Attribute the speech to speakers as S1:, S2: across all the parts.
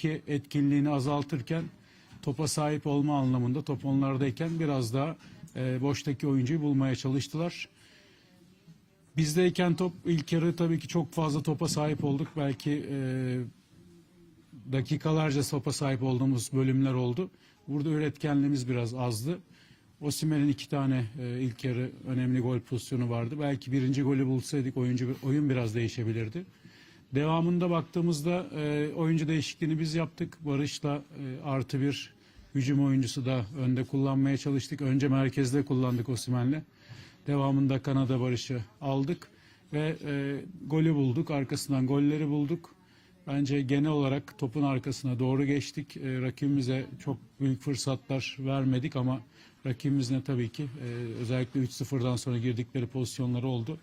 S1: sahadaki etkinliğini azaltırken topa sahip olma anlamında top onlardayken biraz daha e, boştaki oyuncuyu bulmaya çalıştılar. Bizdeyken top ilk yarı tabii ki çok fazla topa sahip olduk. Belki e, dakikalarca topa sahip olduğumuz bölümler oldu. Burada üretkenliğimiz biraz azdı. Osimhen'in iki tane e, ilk yarı önemli gol pozisyonu vardı. Belki birinci golü bulsaydık oyuncu oyun biraz değişebilirdi. Devamında baktığımızda e, oyuncu değişikliğini biz yaptık. Barış'la e, artı bir hücum oyuncusu da önde kullanmaya çalıştık. Önce merkezde kullandık Osimhen'le. Devamında Kanada Barış'ı aldık ve e, golü bulduk. Arkasından golleri bulduk. Bence genel olarak topun arkasına doğru geçtik. E, rakibimize çok büyük fırsatlar vermedik ama rakibimizle tabii ki e, özellikle 3-0'dan sonra girdikleri pozisyonları oldu.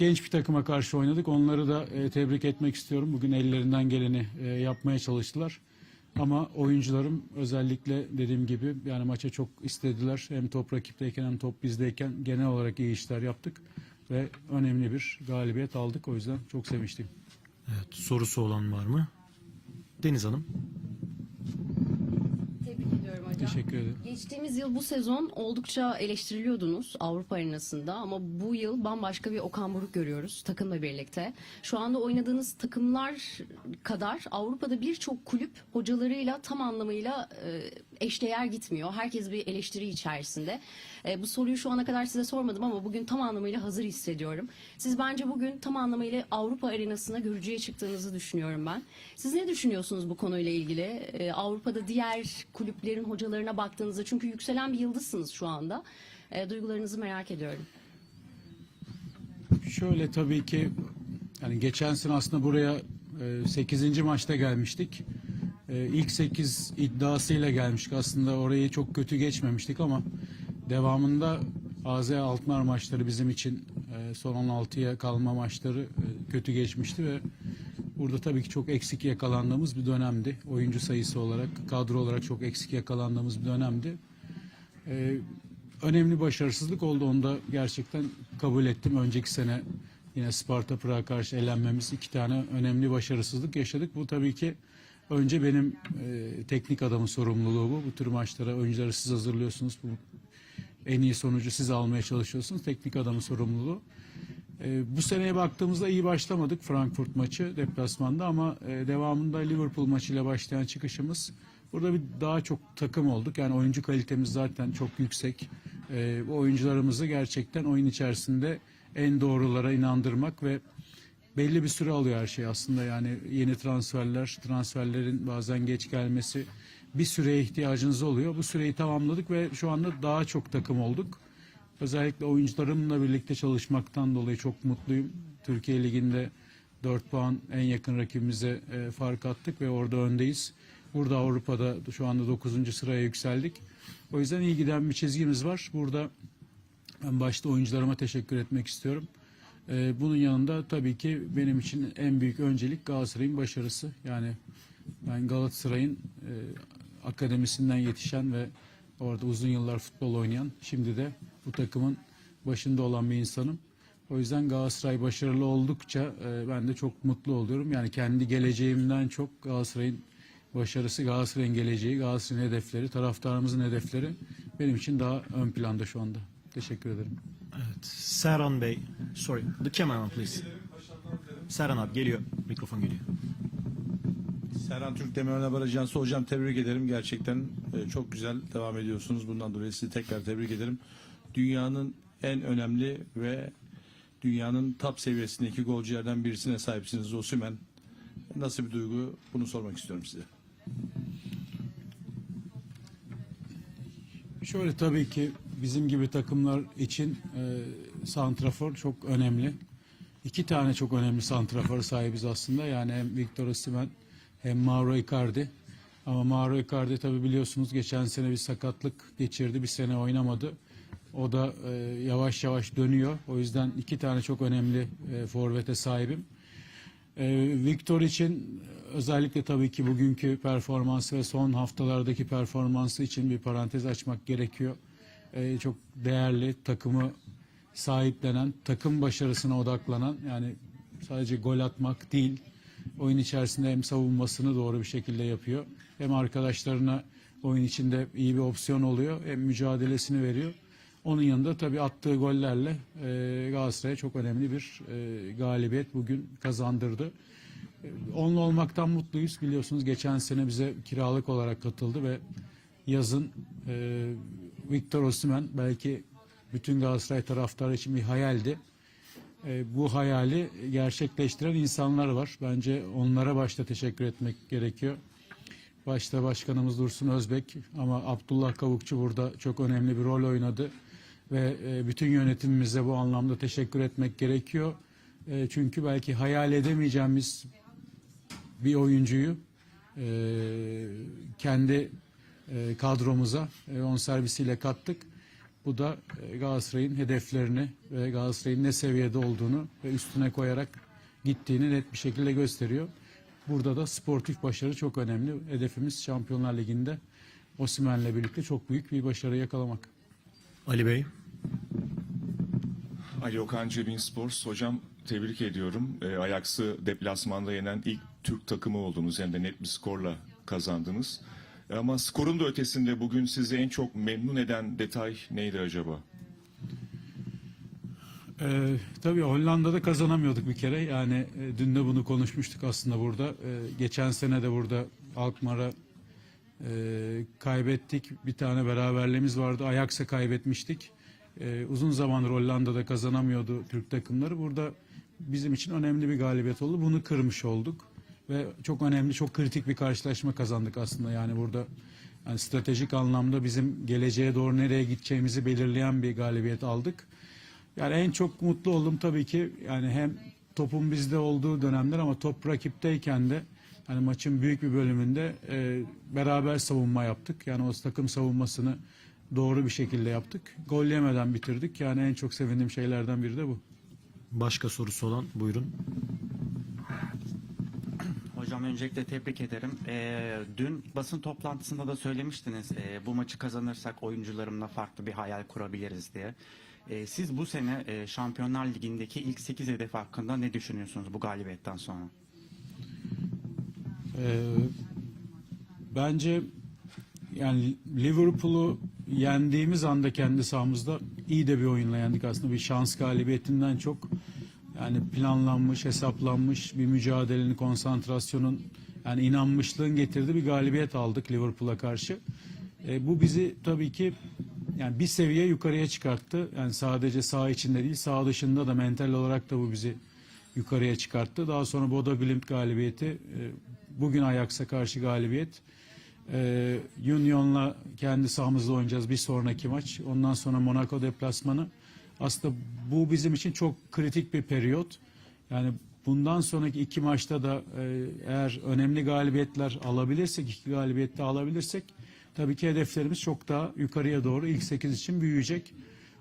S1: Genç bir takıma karşı oynadık. Onları da e, tebrik etmek istiyorum. Bugün ellerinden geleni e, yapmaya çalıştılar. Ama oyuncularım özellikle dediğim gibi yani maça çok istediler. Hem top rakipteyken hem top bizdeyken genel olarak iyi işler yaptık. Ve önemli bir galibiyet aldık. O yüzden çok sevinçliyim.
S2: Evet, sorusu olan var mı? Deniz Hanım.
S1: Teşekkür ederim.
S3: Geçtiğimiz yıl bu sezon oldukça eleştiriliyordunuz Avrupa arenasında ama bu yıl bambaşka bir Okan Buruk görüyoruz takımla birlikte. Şu anda oynadığınız takımlar kadar Avrupa'da birçok kulüp hocalarıyla tam anlamıyla e, eşdeğer gitmiyor. Herkes bir eleştiri içerisinde. E, bu soruyu şu ana kadar size sormadım ama bugün tam anlamıyla hazır hissediyorum. Siz bence bugün tam anlamıyla Avrupa arenasına görücüye çıktığınızı düşünüyorum ben. Siz ne düşünüyorsunuz bu konuyla ilgili? E, Avrupa'da diğer kulüplerin hocalarına baktığınızda çünkü yükselen bir yıldızsınız şu anda. E, duygularınızı merak ediyorum.
S1: Şöyle tabii ki yani geçen sene aslında buraya 8. maçta gelmiştik. E, ilk 8 iddiasıyla gelmiştik. Aslında orayı çok kötü geçmemiştik ama devamında AZ Alkmaar maçları bizim için e, son 16'ya kalma maçları e, kötü geçmişti ve burada tabii ki çok eksik yakalandığımız bir dönemdi. Oyuncu sayısı olarak, kadro olarak çok eksik yakalandığımız bir dönemdi. Ee, önemli başarısızlık oldu. Onu da gerçekten kabul ettim. Önceki sene yine Sparta Prag'a karşı elenmemiz iki tane önemli başarısızlık yaşadık. Bu tabii ki önce benim e, teknik adamın sorumluluğu bu. Bu tür maçlara oyuncuları siz hazırlıyorsunuz. Bu en iyi sonucu siz almaya çalışıyorsunuz. Teknik adamın sorumluluğu. E, bu seneye baktığımızda iyi başlamadık Frankfurt maçı deplasmanda ama e, devamında Liverpool maçıyla başlayan çıkışımız burada bir daha çok takım olduk. Yani oyuncu kalitemiz zaten çok yüksek. E, bu oyuncularımızı gerçekten oyun içerisinde en doğrulara inandırmak ve belli bir süre alıyor her şey aslında yani yeni transferler, transferlerin bazen geç gelmesi bir süreye ihtiyacınız oluyor. Bu süreyi tamamladık ve şu anda daha çok takım olduk. Özellikle oyuncularımla birlikte çalışmaktan dolayı çok mutluyum. Türkiye Ligi'nde 4 puan en yakın rakibimize e, fark attık ve orada öndeyiz. Burada Avrupa'da şu anda 9. sıraya yükseldik. O yüzden iyi giden bir çizgimiz var. Burada ben başta oyuncularıma teşekkür etmek istiyorum. E, bunun yanında tabii ki benim için en büyük öncelik Galatasaray'ın başarısı. Yani ben Galatasaray'ın e, akademisinden yetişen ve orada uzun yıllar futbol oynayan, şimdi de bu takımın başında olan bir insanım. O yüzden Galatasaray başarılı oldukça e, ben de çok mutlu oluyorum. Yani kendi geleceğimden çok Galatasaray'ın başarısı, Galatasaray'ın geleceği, Galatasaray'ın hedefleri, taraftarımızın hedefleri benim için daha ön planda şu anda. Teşekkür ederim.
S2: Evet, Serhan Bey. Sorry, the cameraman please. Serhan abi geliyor. Mikrofon geliyor.
S4: Serhan Türk Demirören Barajansı hocam tebrik ederim. Gerçekten e, çok güzel devam ediyorsunuz. Bundan dolayı sizi tekrar tebrik ederim. Dünyanın en önemli ve dünyanın top seviyesindeki golcülerden birisine sahipsiniz Osimhen. Nasıl bir duygu? Bunu sormak istiyorum size.
S1: Şöyle tabii ki bizim gibi takımlar için e, santrafor çok önemli. İki tane çok önemli santrafor sahibiz aslında. Yani hem Victor Osimhen hem Mauro Icardi. Ama Mauro Icardi tabii biliyorsunuz geçen sene bir sakatlık geçirdi. Bir sene oynamadı. O da e, yavaş yavaş dönüyor. O yüzden iki tane çok önemli e, forvete sahibim. Ee, Victor için özellikle tabii ki bugünkü performansı ve son haftalardaki performansı için bir parantez açmak gerekiyor. Ee, çok değerli takımı sahiplenen, takım başarısına odaklanan yani sadece gol atmak değil, oyun içerisinde hem savunmasını doğru bir şekilde yapıyor. Hem arkadaşlarına oyun içinde iyi bir opsiyon oluyor. Hem mücadelesini veriyor. Onun yanında tabii attığı gollerle e, Galatasaray'a çok önemli bir e, galibiyet bugün kazandırdı. E, Onunla olmaktan mutluyuz. Biliyorsunuz geçen sene bize kiralık olarak katıldı ve yazın e, Victor Osimhen belki bütün Galatasaray taraftarı için bir hayaldi. E, bu hayali gerçekleştiren insanlar var. Bence onlara başta teşekkür etmek gerekiyor. Başta başkanımız Dursun Özbek ama Abdullah Kavukçu burada çok önemli bir rol oynadı. Ve e, bütün yönetimimize bu anlamda teşekkür etmek gerekiyor. E, çünkü belki hayal edemeyeceğimiz bir oyuncuyu e, kendi e, kadromuza e, on servisiyle kattık. Bu da e, Galatasaray'ın hedeflerini ve Galatasaray'ın ne seviyede olduğunu ve üstüne koyarak gittiğini net bir şekilde gösteriyor. Burada da sportif başarı çok önemli. Hedefimiz Şampiyonlar Ligi'nde Osimhen'le birlikte çok büyük bir başarı yakalamak.
S2: Ali Bey,
S5: Ali Okan Cebin Sports. Hocam tebrik ediyorum. E, Ajax'ı deplasmanda yenen ilk Türk takımı oldunuz. Hem de net bir skorla kazandınız. E, ama skorun da ötesinde bugün sizi en çok memnun eden detay neydi acaba?
S1: Ee, tabii Hollanda'da kazanamıyorduk bir kere. Yani e, dün de bunu konuşmuştuk aslında burada. Ee, geçen sene de burada Alkmaar'a e, kaybettik. Bir tane beraberliğimiz vardı. Ajax'a kaybetmiştik. Ee, uzun zamandır Hollanda'da kazanamıyordu Türk takımları. Burada bizim için önemli bir galibiyet oldu. Bunu kırmış olduk. Ve çok önemli, çok kritik bir karşılaşma kazandık aslında. Yani burada yani stratejik anlamda bizim geleceğe doğru nereye gideceğimizi belirleyen bir galibiyet aldık. Yani en çok mutlu oldum tabii ki yani hem topun bizde olduğu dönemler ama top rakipteyken de hani maçın büyük bir bölümünde e, beraber savunma yaptık. Yani o takım savunmasını doğru bir şekilde yaptık. Gol yemeden bitirdik. Yani en çok sevindiğim şeylerden biri de bu.
S2: başka sorusu olan buyurun.
S6: Hocam öncelikle tebrik ederim. Ee, dün basın toplantısında da söylemiştiniz e, bu maçı kazanırsak oyuncularımla farklı bir hayal kurabiliriz diye. Ee, siz bu sene e, Şampiyonlar Ligi'ndeki ilk 8 hedef hakkında ne düşünüyorsunuz bu galibiyetten sonra?
S1: Ee, bence yani Liverpool'u yendiğimiz anda kendi sahamızda iyi de bir oyunla yendik aslında bir şans galibiyetinden çok yani planlanmış, hesaplanmış bir mücadelenin, konsantrasyonun yani inanmışlığın getirdiği bir galibiyet aldık Liverpool'a karşı. E, bu bizi tabii ki yani bir seviye yukarıya çıkarttı. Yani sadece saha içinde değil, saha dışında da mental olarak da bu bizi yukarıya çıkarttı. Daha sonra Bodo Glimt galibiyeti, e, bugün Ajax'a karşı galibiyet. E, Union'la kendi sahamızda oynayacağız bir sonraki maç. Ondan sonra Monaco deplasmanı. Aslında bu bizim için çok kritik bir periyot. Yani bundan sonraki iki maçta da e, eğer önemli galibiyetler alabilirsek, iki galibiyette alabilirsek tabii ki hedeflerimiz çok daha yukarıya doğru ilk 8 için büyüyecek.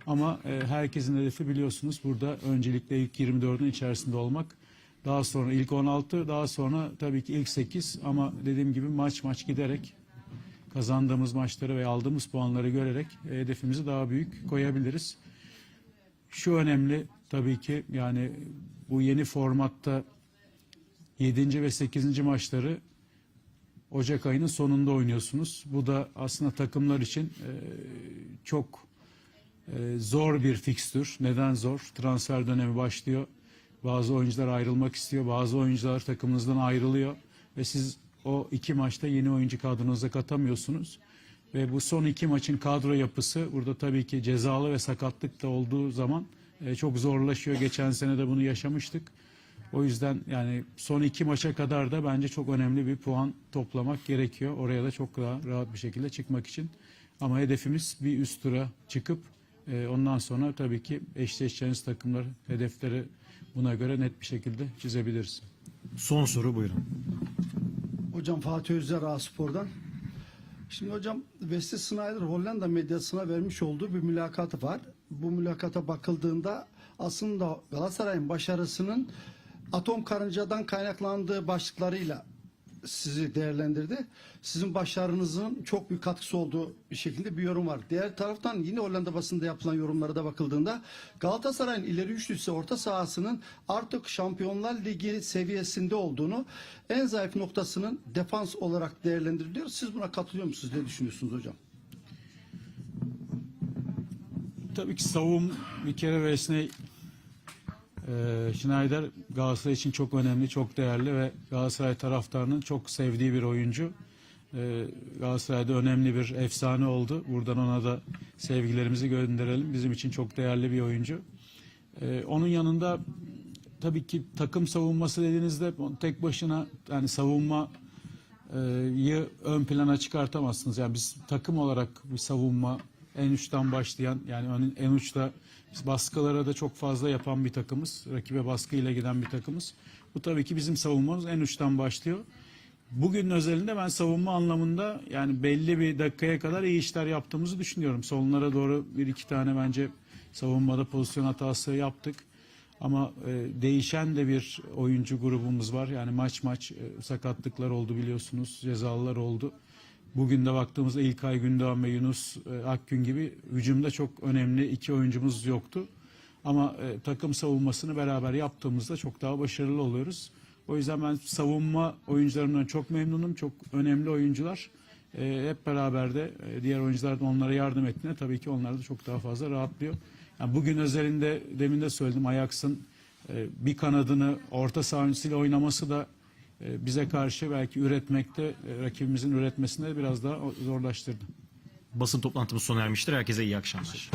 S1: Ama e, herkesin hedefi biliyorsunuz burada öncelikle ilk 24'ün içerisinde olmak. Daha sonra ilk 16, daha sonra tabii ki ilk 8 ama dediğim gibi maç maç giderek kazandığımız maçları ve aldığımız puanları görerek e, hedefimizi daha büyük koyabiliriz. Şu önemli tabii ki yani bu yeni formatta 7. ve 8. maçları Ocak ayının sonunda oynuyorsunuz. Bu da aslında takımlar için e, çok e, zor bir fikstür. Neden zor? Transfer dönemi başlıyor. Bazı oyuncular ayrılmak istiyor. Bazı oyuncular takımınızdan ayrılıyor. Ve siz o iki maçta yeni oyuncu kadronuza katamıyorsunuz. Ve bu son iki maçın kadro yapısı burada tabii ki cezalı ve sakatlık da olduğu zaman e, çok zorlaşıyor. Geçen sene de bunu yaşamıştık. O yüzden yani son iki maça kadar da bence çok önemli bir puan toplamak gerekiyor. Oraya da çok daha rahat bir şekilde çıkmak için. Ama hedefimiz bir üst tura çıkıp e, ondan sonra tabii ki eşleşeceğiniz takımlar hedefleri buna göre net bir şekilde çizebiliriz.
S2: Son soru buyurun.
S7: Hocam Fatih Özler A Spor'dan. Şimdi hocam Wesley Sneijder Hollanda medyasına vermiş olduğu bir mülakatı var. Bu mülakata bakıldığında aslında Galatasaray'ın başarısının atom karıncadan kaynaklandığı başlıklarıyla sizi değerlendirdi. Sizin başarınızın çok büyük katkısı olduğu bir şekilde bir yorum var. Diğer taraftan yine Hollanda basında yapılan yorumlara da bakıldığında Galatasaray'ın ileri üçlüsü orta sahasının artık Şampiyonlar Ligi seviyesinde olduğunu en zayıf noktasının defans olarak değerlendiriliyor. Siz buna katılıyor musunuz? Ne düşünüyorsunuz hocam?
S1: Tabii ki savun bir kere Wesley e, Schneider Galatasaray için çok önemli, çok değerli ve Galatasaray taraftarının çok sevdiği bir oyuncu. E, Galatasaray'da önemli bir efsane oldu. Buradan ona da sevgilerimizi gönderelim. Bizim için çok değerli bir oyuncu. E, onun yanında tabii ki takım savunması dediğinizde tek başına yani savunma yı ön plana çıkartamazsınız. Yani biz takım olarak bir savunma en uçtan başlayan yani en uçta baskılara da çok fazla yapan bir takımız. Rakibe baskıyla giden bir takımız. Bu tabii ki bizim savunmamız en uçtan başlıyor. Bugün özelinde ben savunma anlamında yani belli bir dakikaya kadar iyi işler yaptığımızı düşünüyorum. Sonlara doğru bir iki tane bence savunmada pozisyon hatası yaptık. Ama e, değişen de bir oyuncu grubumuz var. Yani maç maç e, sakatlıklar oldu biliyorsunuz. Cezalılar oldu. Bugün de baktığımızda İlkay Gündoğan ve Yunus e, Akgün gibi hücumda çok önemli iki oyuncumuz yoktu. Ama e, takım savunmasını beraber yaptığımızda çok daha başarılı oluyoruz. O yüzden ben savunma oyuncularından çok memnunum. Çok önemli oyuncular. E, hep beraber de e, diğer oyuncular da onlara yardım ettiğinde tabii ki onlar da çok daha fazla rahatlıyor. Yani bugün özelinde demin de söyledim Ajax'ın e, bir kanadını orta saha oynaması da bize karşı belki üretmekte e, rakibimizin üretmesinde biraz daha zorlaştırdı.
S2: Basın toplantımız sona ermiştir. Herkese iyi akşamlar.